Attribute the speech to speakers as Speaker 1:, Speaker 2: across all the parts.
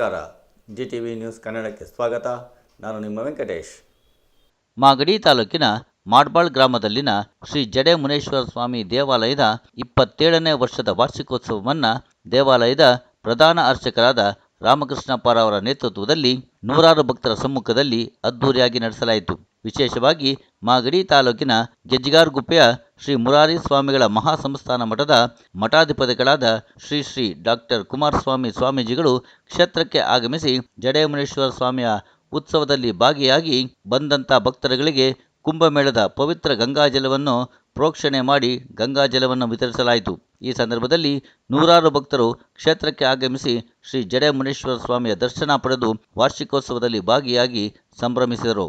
Speaker 1: ನಮಸ್ಕಾರ. G T V news ಕನ್ನಡಕ್ಕೆ ಸ್ವಾಗತ. ನಾನು ನಿಮ್ಮ ವೆಂಕಟೇಶ್.
Speaker 2: ಮಾಗಡಿ ತಾಲೂಕಿನ ಮಾಡ್ಬಾಳ್ ಗ್ರಾಮದಲ್ಲಿನ ಶ್ರೀ ಜಡೆ ಮುನೇಶ್ವರ ಸ್ವಾಮಿ ದೇವಾಲಯದ ಇಪ್ಪತ್ತೇಳನೇ ವರ್ಷದ ವಾರ್ಷಿಕೋತ್ಸವವನ್ನು ದೇವಾಲಯದ ಪ್ರಧಾನ ಅರ್ಚಕರಾದ ರಾಮಕೃಷ್ಣಪ್ಪರ ಅವರ ನೇತೃತ್ವದಲ್ಲಿ ನೂರಾರು ಭಕ್ತರ ಸಮ್ಮುಖದಲ್ಲಿ ಅದ್ದೂರಿಯಾಗಿ ನಡೆಸಲಾಯಿತು. ವಿಶೇಷವಾಗಿ ಮಾಗಡಿ ತಾಲೂಕಿನ ಗೆಜ್ಜಿಗಾರ್ಗುಪ್ಪೆಯ ಶ್ರೀ ಮುರಾರಿ ಸ್ವಾಮಿಗಳ ಮಹಾಸಂಸ್ಥಾನ ಮಠದ ಮಠಾಧಿಪತಿಗಳಾದ ಶ್ರೀ ಶ್ರೀ ಡಾಕ್ಟರ್ ಕುಮಾರಸ್ವಾಮಿ ಸ್ವಾಮೀಜಿಗಳು ಕ್ಷೇತ್ರಕ್ಕೆ ಆಗಮಿಸಿ ಜಡೇಮುನೇಶ್ವರ ಸ್ವಾಮಿಯ ಉತ್ಸವದಲ್ಲಿ ಭಾಗಿಯಾಗಿ ಬಂದಂಥ ಭಕ್ತರುಗಳಿಗೆ ಕುಂಭಮೇಳದ ಪವಿತ್ರ ಗಂಗಾಜಲವನ್ನು ಪ್ರೋಕ್ಷಣೆ ಮಾಡಿ ಗಂಗಾಜಲವನ್ನು ವಿತರಿಸಲಾಯಿತು. ಈ ಸಂದರ್ಭದಲ್ಲಿ ನೂರಾರು ಭಕ್ತರು ಕ್ಷೇತ್ರಕ್ಕೆ ಆಗಮಿಸಿ ಶ್ರೀ ಜಡೆ ಮುನೇಶ್ವರ ಸ್ವಾಮಿಯ ದರ್ಶನ ಪಡೆದು ವಾರ್ಷಿಕೋತ್ಸವದಲ್ಲಿ ಭಾಗಿಯಾಗಿ ಸಂಭ್ರಮಿಸಿದರು.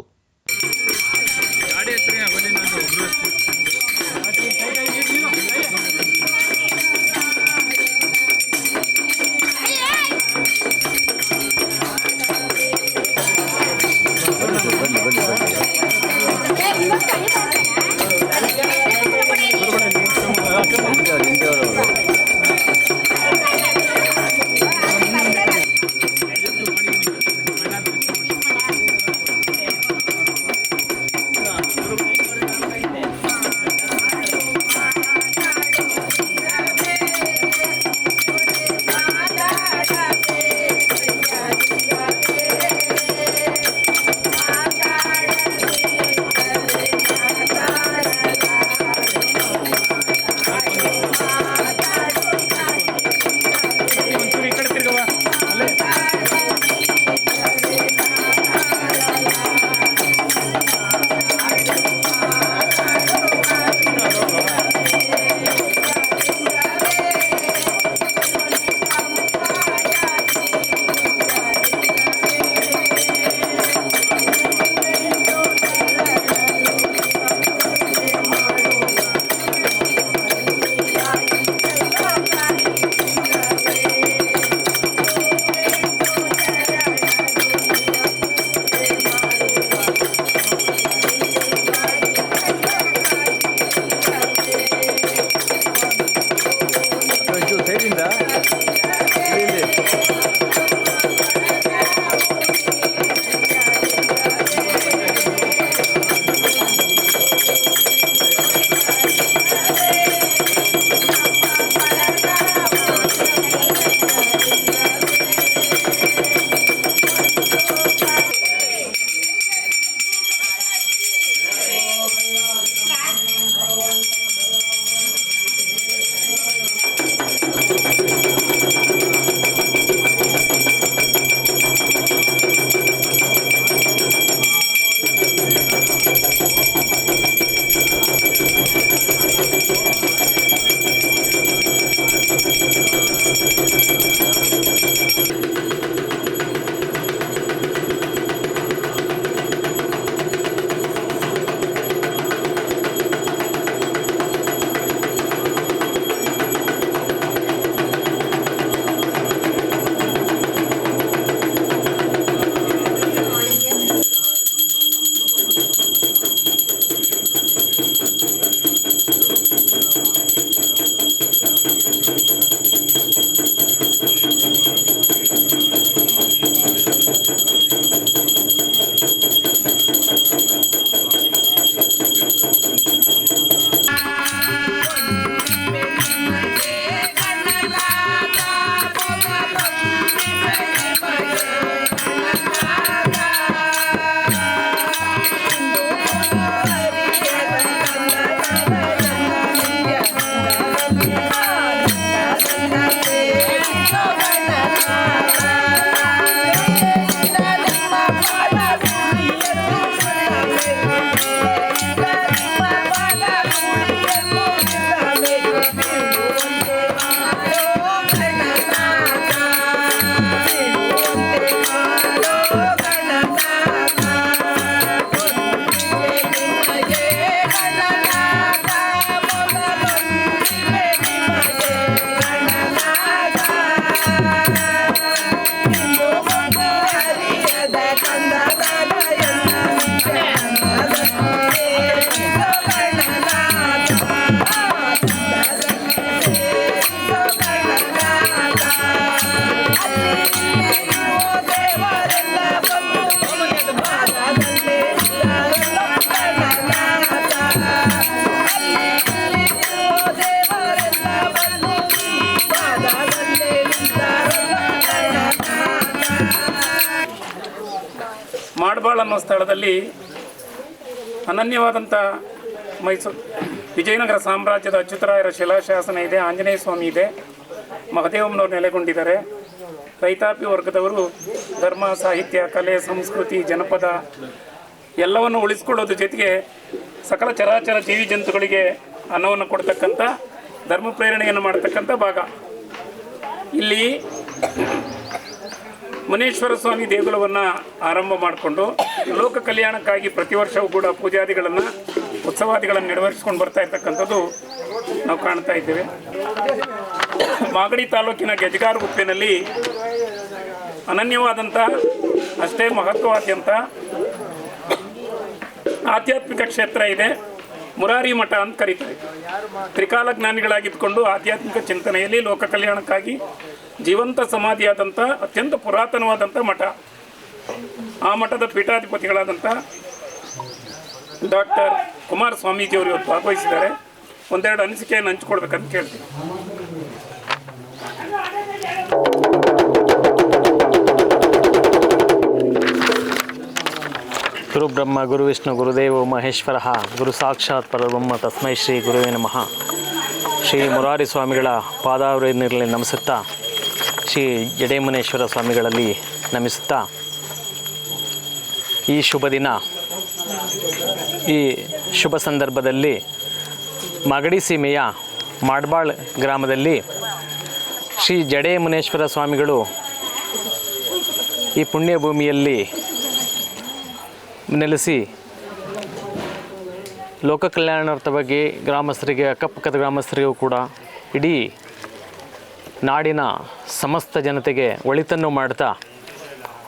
Speaker 3: ಅನ್ನೋ ಅನನ್ಯವಾದಂಥ ಮೈಸೂರು, ವಿಜಯನಗರ ಸಾಮ್ರಾಜ್ಯದ ಅಚ್ಯುತರಾಯರ ಶಿಲಾಶಾಸನ ಇದೆ, ಆಂಜನೇಯ ಸ್ವಾಮಿ ಇದೆ, ಮಹದೇವಮ್ಮನವರು ನೆಲೆಗೊಂಡಿದ್ದಾರೆ. ರೈತಾಪಿ ವರ್ಗದವರು ಧರ್ಮ, ಸಾಹಿತ್ಯ, ಕಲೆ, ಸಂಸ್ಕೃತಿ, ಜನಪದ ಎಲ್ಲವನ್ನು ಉಳಿಸ್ಕೊಳ್ಳೋದ್ರ ಜೊತೆಗೆ ಸಕಲ ಚರಾಚರ ಜೀವಿ ಜಂತುಗಳಿಗೆ ಅನ್ನವನ್ನು ಕೊಡ್ತಕ್ಕಂಥ ಧರ್ಮ ಪ್ರೇರಣೆಯನ್ನು ಮಾಡ್ತಕ್ಕಂಥ ಭಾಗ. ಇಲ್ಲಿ ಮುನೇಶ್ವರ ಸ್ವಾಮಿ ದೇಗುಲವನ್ನು ಆರಂಭ ಮಾಡಿಕೊಂಡು ಲೋಕ ಕಲ್ಯಾಣಕ್ಕಾಗಿ ಪ್ರತಿ ವರ್ಷವೂ ಕೂಡ ಪೂಜಾದಿಗಳನ್ನು, ಉತ್ಸವಾದಿಗಳನ್ನು ನೆರವೇರಿಸ್ಕೊಂಡು ಬರ್ತಾ ಇರ್ತಕ್ಕಂಥದ್ದು ನಾವು ಕಾಣ್ತಾ ಇದ್ದೇವೆ. ಮಾಗಡಿ ತಾಲೂಕಿನ ಗೆಜಗಾರ ಗುಪ್ಪೆನಲ್ಲಿ ಅನನ್ಯವಾದಂಥ, ಅಷ್ಟೇ ಮಹತ್ವವಾದ್ಯಂತ ಆಧ್ಯಾತ್ಮಿಕ ಕ್ಷೇತ್ರ ಇದೆ. ಮುರಾರಿ ಮಠ ಅಂತ ಕರೀತಾರೆ. ತ್ರಿಕಾಲ ಜ್ಞಾನಿಗಳಾಗಿದ್ದುಕೊಂಡು ಆಧ್ಯಾತ್ಮಿಕ ಚಿಂತನೆಯಲ್ಲಿ ಲೋಕ ಕಲ್ಯಾಣಕ್ಕಾಗಿ ಜೀವಂತ ಸಮಾಧಿಯಾದಂಥ ಅತ್ಯಂತ ಪುರಾತನವಾದಂಥ ಮಠ. ಆ ಮಠದ ಪೀಠಾಧಿಪತಿಗಳಾದಂಥ ಡಾಕ್ಟರ್ ಕುಮಾರ ಸ್ವಾಮೀಜಿಯವರು ಇವತ್ತು ಭಾಗವಹಿಸಿದ್ದಾರೆ. ಒಂದೆರಡು ಅನಿಸಿಕೆಯನ್ನು ಹಂಚ್ಕೊಡ್ಬೇಕಂತ ಕೇಳ್ತೀನಿ.
Speaker 4: ಗುರು ಬ್ರಹ್ಮ ಗುರು ವಿಷ್ಣು, ಗುರುದೇವ ಮಹೇಶ್ವರ, ಗುರು ಸಾಕ್ಷಾತ್ ಪರಬ್ರಹ್ಮ, ತಸ್ಮೈ ಶ್ರೀ ಗುರುವೇ ನಮಃ. ಶ್ರೀ ಮುರಾರಿ ಸ್ವಾಮಿಗಳ ಪಾದಾವರಿನಲ್ಲಿ ನಮಿಸುತ್ತಾ ಶ್ರೀ ಜಡೇಮುನೇಶ್ವರ ಸ್ವಾಮಿಗಳಲ್ಲಿ ನಮಿಸುತ್ತಾ ಈ ಶುಭ ದಿನ, ಈ ಶುಭ ಸಂದರ್ಭದಲ್ಲಿ ಮಗಡಿ ಸೀಮೆಯ ಮಾಡ್ಬಾಳ್ ಗ್ರಾಮದಲ್ಲಿ ಶ್ರೀ ಜಡೇಮುನೇಶ್ವರ ಸ್ವಾಮಿಗಳು ಈ ಪುಣ್ಯ ಭೂಮಿಯಲ್ಲಿ ನೆಲೆಸಿ ಲೋಕ ಕಲ್ಯಾಣಾರ್ಥವಾಗಿ ಗ್ರಾಮಸ್ಥರಿಗೆ, ಅಕ್ಕಪಕ್ಕದ ಗ್ರಾಮಸ್ಥರಿಗೂ ಕೂಡ ಇಡೀ ನಾಡಿನ ಸಮಸ್ತ ಜನತೆಗೆ ಒಳಿತನ್ನು ಮಾಡ್ತಾ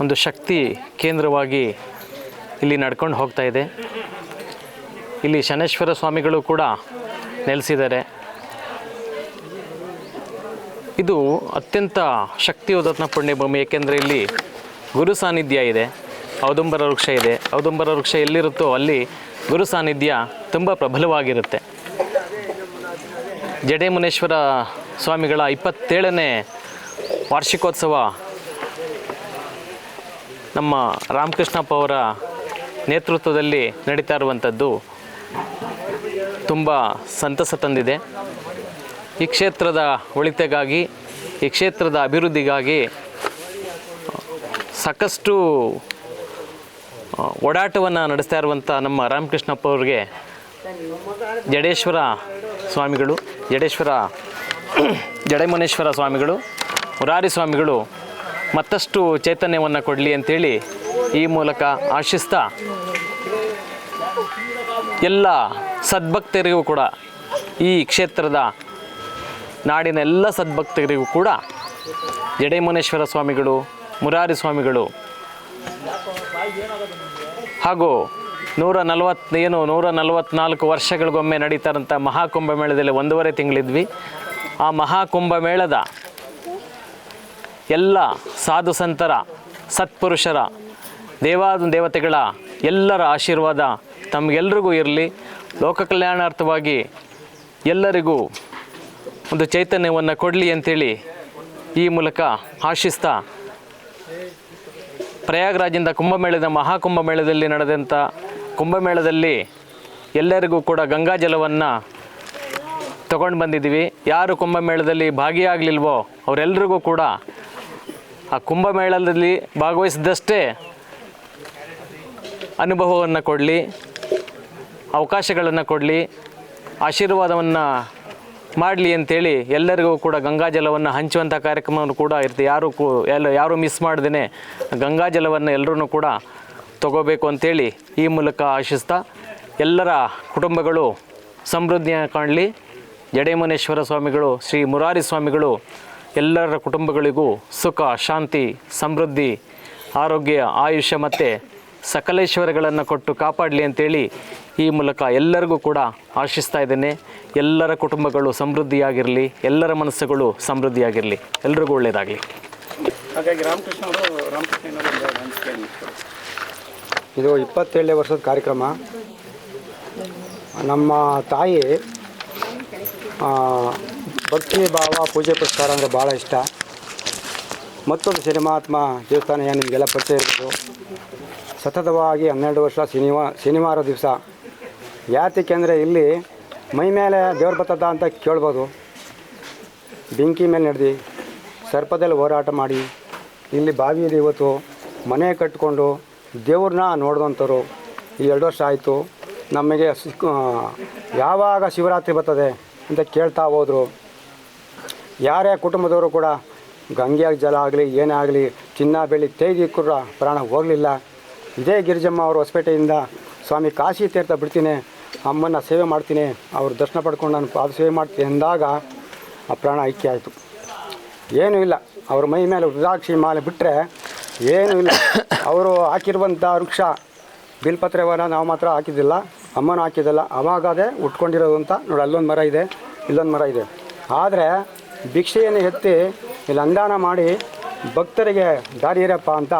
Speaker 4: ಒಂದು ಶಕ್ತಿ ಕೇಂದ್ರವಾಗಿ ಇಲ್ಲಿ ನಡ್ಕೊಂಡು ಹೋಗ್ತಾ ಇದೆ. ಇಲ್ಲಿ ಶನೇಶ್ವರ ಸ್ವಾಮಿಗಳು ಕೂಡ ನೆಲೆಸಿದ್ದಾರೆ. ಇದು ಅತ್ಯಂತ ಶಕ್ತಿಯುತತ್ನ ಪುಣ್ಯಭೂಮಿ, ಏಕೆಂದರೆ ಇಲ್ಲಿ ಗುರು ಸಾನ್ನಿಧ್ಯ ಇದೆ, ಔದುಂಬರ ವೃಕ್ಷ ಇದೆ. ಔದುಂಬರ ವೃಕ್ಷ ಎಲ್ಲಿರುತ್ತೋ ಅಲ್ಲಿ ಗುರು ಸಾನ್ನಿಧ್ಯ ತುಂಬ ಪ್ರಬಲವಾಗಿರುತ್ತೆ. ಜಡೇಮುನೇಶ್ವರ ಸ್ವಾಮಿಗಳ ಇಪ್ಪತ್ತೇಳನೇ ವಾರ್ಷಿಕೋತ್ಸವ ನಮ್ಮ ರಾಮಕೃಷ್ಣಪ್ಪ ಅವರ ನೇತೃತ್ವದಲ್ಲಿ ನಡೀತಾ ಇರುವಂಥದ್ದು ತುಂಬ ಸಂತಸ ತಂದಿದೆ. ಈ ಕ್ಷೇತ್ರದ ಒಳಿತೆಗಾಗಿ, ಈ ಕ್ಷೇತ್ರದ ಅಭಿವೃದ್ಧಿಗಾಗಿ ಸಾಕಷ್ಟು ಓಡಾಟವನ್ನು ನಡೆಸ್ತಾ ಇರುವಂಥ ನಮ್ಮ ರಾಮಕೃಷ್ಣಪ್ಪ ಅವ್ರಿಗೆ ಜಡೇಶ್ವರ ಸ್ವಾಮಿಗಳು. ಜಡೇಶ್ವರ, ಜಡೆಮನೇಶ್ವರ ಸ್ವಾಮಿಗಳು, ಮುರಾರಿ ಸ್ವಾಮಿಗಳು ಮತ್ತಷ್ಟು ಚೈತನ್ಯವನ್ನು ಕೊಡಲಿ ಅಂತೇಳಿ ಈ ಮೂಲಕ ಆಶಿಸ್ತಾ ಎಲ್ಲ ಸದ್ಭಕ್ತರಿಗೂ ಕೂಡ ಈ ಕ್ಷೇತ್ರದ ನಾಡಿನ ಎಲ್ಲ ಸದ್ಭಕ್ತರಿಗೂ ಕೂಡ ಜಡೇಮನೇಶ್ವರ ಸ್ವಾಮಿಗಳು, ಮುರಾರಿ ಸ್ವಾಮಿಗಳು ಹಾಗೂ ನೂರ ನಲವತ್ತು ಏನು, ನೂರ ನಲವತ್ತ್ನಾಲ್ಕು ವರ್ಷಗಳಿಗೊಮ್ಮೆ ನಡೀತಾರಂಥ ಮಹಾಕುಂಭಮೇಳದಲ್ಲಿ ಒಂದೂವರೆ ತಿಂಗಳಿದ್ವಿ. ಆ ಮಹಾಕುಂಭಮೇಳದ ಎಲ್ಲ ಸಾಧು ಸಂತರ, ಸತ್ಪುರುಷರ ದೇವಾದ ದೇವತೆಗಳ ಎಲ್ಲರ ಆಶೀರ್ವಾದ ತಮಗೆಲ್ರಿಗೂ ಇರಲಿ. ಲೋಕ ಕಲ್ಯಾಣಾರ್ಥವಾಗಿ ಎಲ್ಲರಿಗೂ ಒಂದು ಚೈತನ್ಯವನ್ನು ಕೊಡಲಿ ಅಂತೇಳಿ ಈ ಮೂಲಕ ಆಶಿಸ್ತಾ ಪ್ರಯಾಗ್ರಾಜಿಂದ ಕುಂಭಮೇಳದ ಮಹಾಕುಂಭಮೇಳದಲ್ಲಿ ನಡೆದಂಥ ಕುಂಭಮೇಳದಲ್ಲಿ ಎಲ್ಲರಿಗೂ ಕೂಡ ಗಂಗಾ ಜಲವನ್ನು ತಗೊಂಡು ಬಂದಿದ್ದೀವಿ. ಯಾರು ಕುಂಭಮೇಳದಲ್ಲಿ ಭಾಗಿಯಾಗಲಿಲ್ವೋ ಅವರೆಲ್ಲರಿಗೂ ಕೂಡ ಆ ಕುಂಭಮೇಳದಲ್ಲಿ ಭಾಗವಹಿಸಿದಷ್ಟೇ ಅನುಭವವನ್ನು ಕೊಡಲಿ, ಅವಕಾಶಗಳನ್ನು ಕೊಡಲಿ, ಆಶೀರ್ವಾದವನ್ನು ಮಾಡಲಿ ಅಂತೇಳಿ ಎಲ್ಲರಿಗೂ ಕೂಡ ಗಂಗಾಜಲವನ್ನು ಹಂಚುವಂಥ ಕಾರ್ಯಕ್ರಮವನ್ನು ಕೂಡ ಇರ್ತೀವಿ ಯಾರು ಕೂ ಎಲ್ಲ ಯಾರು ಮಿಸ್ ಮಾಡ್ದೇ ಗಂಗಾಜಲವನ್ನು ಎಲ್ಲರೂ ಕೂಡ ತಗೋಬೇಕು ಅಂತೇಳಿ ಈ ಮೂಲಕ ಆಶಿಸ್ತಾ ಎಲ್ಲರ ಕುಟುಂಬಗಳು ಸಮೃದ್ಧಿಯ ಕಾಣಲಿ. ಜಡೇಮನೇಶ್ವರ ಸ್ವಾಮಿಗಳು, ಶ್ರೀ ಮುರಾರಿ ಸ್ವಾಮಿಗಳು, ಎಲ್ಲರ ಕುಟುಂಬಗಳಿಗೂ ಸುಖ, ಶಾಂತಿ, ಸಮೃದ್ಧಿ, ಆರೋಗ್ಯ, ಆಯುಷ್ಯ ಮತ್ತು ಸಕಲೇಶ್ವರಗಳನ್ನು ಕೊಟ್ಟು ಕಾಪಾಡಲಿ ಅಂತೇಳಿ ಈ ಮೂಲಕ ಎಲ್ಲರಿಗೂ ಕೂಡ ಆಶಿಸ್ತಾ ಇದ್ದೇನೆ. ಎಲ್ಲರ ಕುಟುಂಬಗಳು ಸಮೃದ್ಧಿಯಾಗಿರಲಿ, ಎಲ್ಲರ ಮನಸ್ಸುಗಳು ಸಮೃದ್ಧಿಯಾಗಿರಲಿ. ಎಲ್ರಿಗೂ ಒಳ್ಳೆಯದಾಗಲಿ
Speaker 3: ಹಾಗಾಗಿ ರಾಮಕೃಷ್ಣ ಅವರು ರಾಮಕೃಷ್ಣ.
Speaker 5: ಇದು ಇಪ್ಪತ್ತೇಳನೇ ವರ್ಷದ ಕಾರ್ಯಕ್ರಮ. ನಮ್ಮ ತಾಯಿ ಭಕ್ತಿ ಭಾವ, ಪೂಜೆ ಪುರಸ್ಕಾರ ಅಂದರೆ ಭಾಳ ಇಷ್ಟ. ಮತ್ತೊಂದು ಸಿನಿಮಾತ್ಮ ದೇವಸ್ಥಾನ ಏನು ನಿಮಗೆಲ್ಲ ಪರಿಚಯ ಇರ್ಬೋದು. ಸತತವಾಗಿ ಹನ್ನೆರಡು ವರ್ಷ ಸಿನಿಮಾ ಸಿನಿಮಾರ ದಿವಸ. ಯಾತಕ್ಕೆಂದರೆ ಇಲ್ಲಿ ಮೈ ಮೇಲೆ ದೇವ್ರ ಬರ್ತದ ಅಂತ ಕೇಳ್ಬೋದು. ಬೆಂಕಿ ಮೇಲೆ ನಡೆದು, ಸರ್ಪದಲ್ಲಿ ಹೋರಾಟ ಮಾಡಿ, ಇಲ್ಲಿ ಬಾವಿಯಲ್ಲಿ ಇವತ್ತು ಮನೆ ಕಟ್ಟಿಕೊಂಡು ದೇವ್ರನ್ನ ನೋಡಿದಂಥವ್ರು ಈ ಎರಡು ವರ್ಷ ಆಯಿತು. ನಮಗೆ ಯಾವಾಗ ಶಿವರಾತ್ರಿ ಬರ್ತದೆ ಅಂತ ಕೇಳ್ತಾ ಹೋದರು. ಯಾರೇ ಕುಟುಂಬದವರು ಕೂಡ ಗಂಗೆಯಾಗ ಜಲ ಆಗಲಿ, ಏನೇ ಆಗಲಿ, ಚಿನ್ನ, ಬೆಳ್ಳಿ, ತೇಗಿ ಕೂಡ ಪ್ರಾಣ ಹೋಗಲಿಲ್ಲ. ಇದೇ ಗಿರಿಜಮ್ಮ ಅವರು ಹೊಸಪೇಟೆಯಿಂದ, ಸ್ವಾಮಿ, ಕಾಶಿ ತೀರ್ಥ ಬಿಡ್ತೀನಿ ಅಮ್ಮನ ಸೇವೆ ಮಾಡ್ತೀನಿ, ಅವ್ರ ದರ್ಶನ ಪಡ್ಕೊಂಡು ನಾನು ಪಾದ ಸೇವೆ ಮಾಡ್ತೀನಿ ಅಂದಾಗ ಆ ಪ್ರಾಣ ಐಕ್ಯ ಆಯಿತು. ಏನೂ ಇಲ್ಲ. ಅವ್ರ ಮೈ ಮೇಲೆ ರುದ್ರಾಕ್ಷಿ ಮಾಲೆ ಬಿಟ್ಟರೆ ಏನೂ ಇಲ್ಲ. ಅವರು ಹಾಕಿರುವಂಥ ವೃಕ್ಷ ಬಿಲ್ಪತ್ರೆವನ್ನ ನಾವು ಮಾತ್ರ ಹಾಕಿದ್ದಿಲ್ಲ. ಅಮ್ಮನ ಹಾಕಿದ್ದಿಲ್ಲ. ಅವಾಗದೇ ಉಟ್ಕೊಂಡಿರೋದು ಅಂತ ನೋಡಿ, ಅಲ್ಲೊಂದು ಮರ ಇದೆ, ಇಲ್ಲೊಂದು ಮರ ಇದೆ. ಆದರೆ ಭಿಕ್ಷೆಯನ್ನು ಎತ್ತಿ ಇಲ್ಲಿ ಅಂದಾನ ಮಾಡಿ ಭಕ್ತರಿಗೆ ದಾರಿ ಇರಪ್ಪ ಅಂತ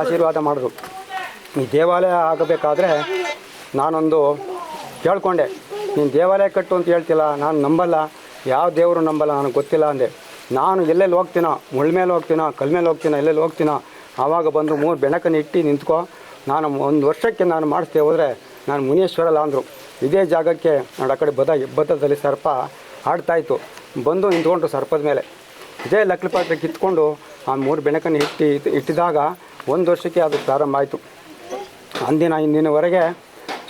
Speaker 5: ಆಶೀರ್ವಾದ ಮಾಡಿದ್ರು. ಈ ದೇವಾಲಯ ಆಗಬೇಕಾದ್ರೆ ನಾನೊಂದು ಕೇಳ್ಕೊಂಡೆ ನೀನು ದೇವಾಲಯ ಕಟ್ಟು ಅಂತ ಹೇಳ್ತಿಲ್ಲ, ನಾನು ನಂಬಲ್ಲ. ಯಾವ ದೇವರು ನಂಬಲ್ಲ, ನನಗೆ ಗೊತ್ತಿಲ್ಲ ಅಂದೆ. ನಾನು ಎಲ್ಲೆಲ್ಲಿ ಹೋಗ್ತೀನೋ, ಮುಳ್ಳ ಮೇಲೆ ಹೋಗ್ತೀನೋ ಕಲ್ಮೇಲೆ ಹೋಗ್ತೀನೋ, ಎಲ್ಲೆಲ್ಲಿ ಹೋಗ್ತೀನೋ ಆವಾಗ ಬಂದು ಮೂರು ಬೆಣಕನ್ನು ಇಟ್ಟು ನಿಂತ್ಕೊ. ನಾನು ಒಂದು ವರ್ಷಕ್ಕೆ ನಾನು ಮಾಡಿಸ್ತೇ ಹೋದರೆ ನಾನು ಮುನೇಶ್ವರಲ್ಲ ಅಂದರು. ಇದೇ ಜಾಗಕ್ಕೆ ನೋಡಿ ಆ ಕಡೆ ಬದ ಬದ್ದದಲ್ಲಿ ಸರ್ಪ ಆಡ್ತಾಯಿತ್ತು ಬಂದು ನಿಂತ್ಕೊಂಡ್ರು ಸರ್ಪದ ಮೇಲೆ. ಇದೇ ಲಕ್ಲಪಾತ್ರೆ ಕಿತ್ಕೊಂಡು ಆ ಮೂರು ಬೆಣಕನ್ನು ಇಟ್ಟು, ಇಟ್ಟಿದಾಗ ಒಂದು ವರ್ಷಕ್ಕೆ ಅದು ಪ್ರಾರಂಭ ಆಯಿತು. ಅಂದಿನ, ಇಂದಿನವರೆಗೆ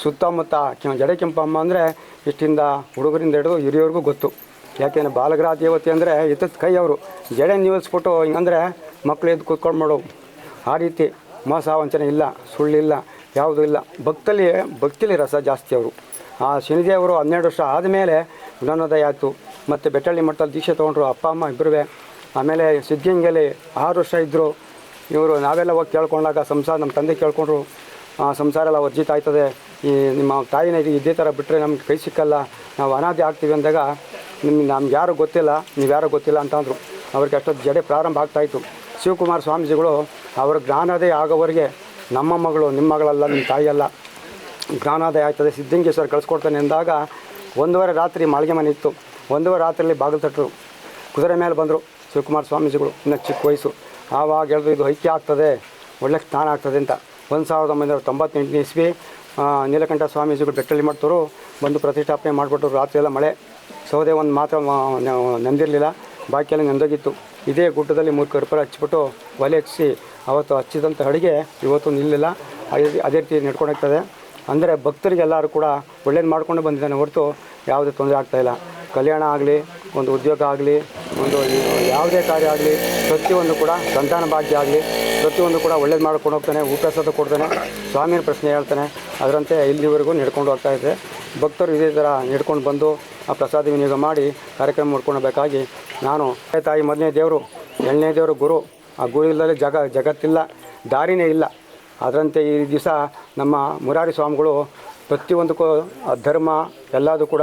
Speaker 5: ಸುತ್ತಮುತ್ತ ಜಡೆ ಕೆಂಪಮ್ಮ ಅಂದರೆ ಇಷ್ಟಿಂದ ಹುಡುಗರಿಂದ ಹಿಡಿದು ಹಿರಿಯವ್ರಿಗೂ ಗೊತ್ತು. ಯಾಕೆಂದರೆ ಬಾಲಗ್ರಹ ದೇವತೆ ಅಂದರೆ ಇತ್ತ ಕೈ ಅವರು ಜಡೆ ನಿಲ್ಲಿಸ್ಬಿಟ್ಟು ಹಿಂಗಂದರೆ ಮಕ್ಕಳು ಎದ್ದು ಕೂತ್ಕೊಂಡು ಮಾಡೋ ಆ ರೀತಿ ಮೋಸ ವಂಚನೆ ಇಲ್ಲ ಸುಳ್ಳಿಲ್ಲ ಯಾವುದೂ ಇಲ್ಲ. ಭಕ್ತಲ್ಲಿ ಭಕ್ತಿಲಿ ರಸ ಜಾಸ್ತಿ ಅವರು. ಆ ಶನಿದೇವರು ಹನ್ನೆರಡು ವರ್ಷ ಆದಮೇಲೆ ಜ್ಞಾನೋದಯ ಆಯಿತು. ಮತ್ತು ಬೆಟ್ಟಳ್ಳಿ ಮಠದಲ್ಲಿ ದೀಕ್ಷೆ ತೊಗೊಂಡ್ರು ಅಪ್ಪ ಅಮ್ಮ ಇಬ್ಬರುವೆ ಆಮೇಲೆ ಸಿದ್ಧಗಂಗೆಯಲ್ಲಿ ಆರು ವರ್ಷ ಇದ್ದರು ಇವರು ನಾವೆಲ್ಲ ಹೋಗಿ ಕೇಳ್ಕೊಂಡಾಗ ಸಂಸಾರ ನಮ್ಮ ತಂದೆ ಕೇಳ್ಕೊಂಡ್ರು ಆ, ಸಂಸಾರ ಎಲ್ಲ ವರ್ಜಿತ ಆಯ್ತದೆ. ಈ ನಿಮ್ಮ ತಾಯಿನ ಇದು ಇದೇ ಥರ ಬಿಟ್ಟರೆ ನಮ್ಗೆ ಕೈ ಸಿಕ್ಕಲ್ಲ. ನಾವು ಅನಾದಿ ಆಗ್ತೀವಿ ಅಂದಾಗ ನಿಮ್ಗೆ ನಮ್ಗೆ ಯಾರು ಗೊತ್ತಿಲ್ಲ ನೀವು ಯಾರು ಗೊತ್ತಿಲ್ಲ ಅಂತಂದರು ಅವ್ರಿಗೆ ಅಷ್ಟೊತ್ತು ಜಡೆ ಪ್ರಾರಂಭ ಆಗ್ತಾಯಿತ್ತು ಶಿವಕುಮಾರ ಸ್ವಾಮೀಜಿಗಳು ಅವರ ಜ್ಞಾನೋದಯ ಆಗೋವರೆಗೆ ನಮ್ಮ ಮಗಳು, ನಿಮ್ಮ ಮಗಳಲ್ಲ, ನಿಮ್ಮ ತಾಯಿಯಲ್ಲ, ಜ್ಞಾನೋದಯ ಆಗ್ತದೆ ಸಿದ್ಧಲಿಂಗೇಶ್ವರ ಕಳಿಸ್ಕೊಡ್ತಾನೆ ಅಂದಾಗ ಒಂದೂವರೆ ರಾತ್ರಿ ಮಾಳಿಗೆ ಮನೆ ಇತ್ತು. ಒಂದೂವರೆ ರಾತ್ರಿಯಲ್ಲಿ ಬಾಗಿಲು ತಟ್ಟರು. ಕುದುರೆ ಮೇಲೆ ಬಂದರು ಶಿವಕುಮಾರ ಸ್ವಾಮೀಜಿಗಳು, ಇನ್ನು ಚಿಕ್ಕ ವಯಸ್ಸು. ಆವಾಗ ಹೇಳಿದ್ರು, ಇದು ಐಕ್ಯ ಆಗ್ತದೆ, ಒಳ್ಳೆ ಸ್ನಾನ ಆಗ್ತದೆ ಅಂತ. ಒಂದು ಸಾವಿರದ ಒಂಬೈನೂರ ತೊಂಬತ್ತೆಂಟನೇ ಇಸ್ವಿ ನೀಲಕಂಠ ಸ್ವಾಮೀಜಿಗಳು ಬೆಟ್ಟಲ್ಲಿ ಮಾಡ್ತರು ಬಂದು ಪ್ರತಿಷ್ಠಾಪನೆ ಮಾಡಿಬಿಟ್ರು ರಾತ್ರಿ ಎಲ್ಲ ಮಳೆ. ಸೌದೆ ಒಂದು ಮಾತ್ರ ನೆಂದಿರಲಿಲ್ಲ. ಬಾಕಿಯೆಲ್ಲ ನೆಂದೋಗಿತ್ತು. ಇದೇ ಗುಡ್ಡದಲ್ಲಿ ಮೂರು ಕರ್ಪೂರ ಹಚ್ಚಿಬಿಟ್ಟು ಒಲೆ ಹಚ್ಚಿಸಿ ಅವತ್ತು ಹಚ್ಚಿದಂಥ ಅಡುಗೆ ಇವತ್ತು ನಿಲ್ಲಿಲ್ಲ. ಅದೇ ಅದೇ ರೀತಿ ನಡ್ಕೊಂಡು ಹೋಗ್ತದೆ ಅಂದರೆ ಭಕ್ತರಿಗೆಲ್ಲರೂ ಕೂಡ ಒಳ್ಳೇದು ಮಾಡ್ಕೊಂಡು ಬಂದಿದ್ದಾನೆ ಹೊರತು ಯಾವುದೇ ತೊಂದರೆ ಆಗ್ತಾಯಿಲ್ಲ ಕಲ್ಯಾಣ ಆಗಲಿ, ಒಂದು ಉದ್ಯೋಗ ಆಗಲಿ, ಒಂದು ಯಾವುದೇ ಕಾರ್ಯ ಆಗಲಿ, ಪ್ರತಿಯೊಂದು ಕೂಡ ಸಂತಾನ ಭಾಗ್ಯ ಆಗಲಿ, ಪ್ರತಿಯೊಂದು ಕೂಡ ಒಳ್ಳೇದು ಮಾಡ್ಕೊಂಡು ಹೋಗ್ತಾನೆ ಉಪವಾಸದ ಕೊಡ್ತಾನೆ ಸ್ವಾಮಿಯ ಪ್ರಶ್ನೆ ಹೇಳ್ತಾನೆ. ಅದರಂತೆ ಇಲ್ಲಿವರೆಗೂ ನಡ್ಕೊಂಡು ಹೋಗ್ತಾ ಇದೆ. ಭಕ್ತರು ಇದೇ ಥರ ನಡ್ಕೊಂಡು ಬಂದು ಆ ಪ್ರಸಾದ ವಿನಿಯೋಗ ಮಾಡಿ ಕಾರ್ಯಕ್ರಮ ಮಾಡ್ಕೊಳ್ಬೇಕಾಗಿ ನಾನು ತಾಯಿ, ಮೊದಲನೇ ದೇವರು, ಎರಡನೇ ದೇವರು ಗುರು. ಆ ಗುರು ಇಲ್ಲದೆ ಜಗ, ಜಗತ್ತಿಲ್ಲ, ದಾರಿನೇ ಇಲ್ಲ. ಅದರಂತೆ ಈ ದಿವಸ ನಮ್ಮ ಮುರಾರಿ ಸ್ವಾಮಿಗಳು ಪ್ರತಿಯೊಂದಕ್ಕೂ ಧರ್ಮ ಎಲ್ಲದೂ ಕೂಡ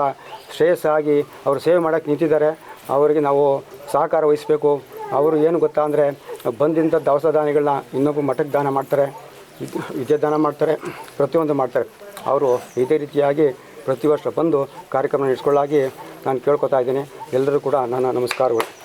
Speaker 5: ಶ್ರೇಯಸ್ಸಾಗಿ ಅವರು ಸೇವೆ ಮಾಡೋಕ್ಕೆ ನಿಂತಿದ್ದಾರೆ. ಅವರಿಗೆ ನಾವು ಸಹಕಾರ ವಹಿಸಬೇಕು. ಅವರು ಏನು ಗೊತ್ತಾ ಅಂದರೆ ಬಂದಿಂಥ ದವಸ ದಾನಿಗಳನ್ನ ಇನ್ನೊಬ್ಬ ಮಠಕ್ಕೆ ದಾನ ಮಾಡ್ತಾರೆ. ವಿದ್- ವಿದ್ಯೆ ದಾನ ಮಾಡ್ತಾರೆ, ಪ್ರತಿಯೊಂದು ಮಾಡ್ತಾರೆ. ಅವರು ಇದೇ ರೀತಿಯಾಗಿ ಪ್ರತಿ ವರ್ಷ ಬಂದು ಕಾರ್ಯಕ್ರಮ ನಡೆಸ್ಕೊಳ್ಳಾಗಿ ನಾನು ಕೇಳ್ಕೊತಾ ಇದ್ದೀನಿ. ಎಲ್ಲರೂ ಕೂಡ ನನ್ನ ನಮಸ್ಕಾರಗಳು.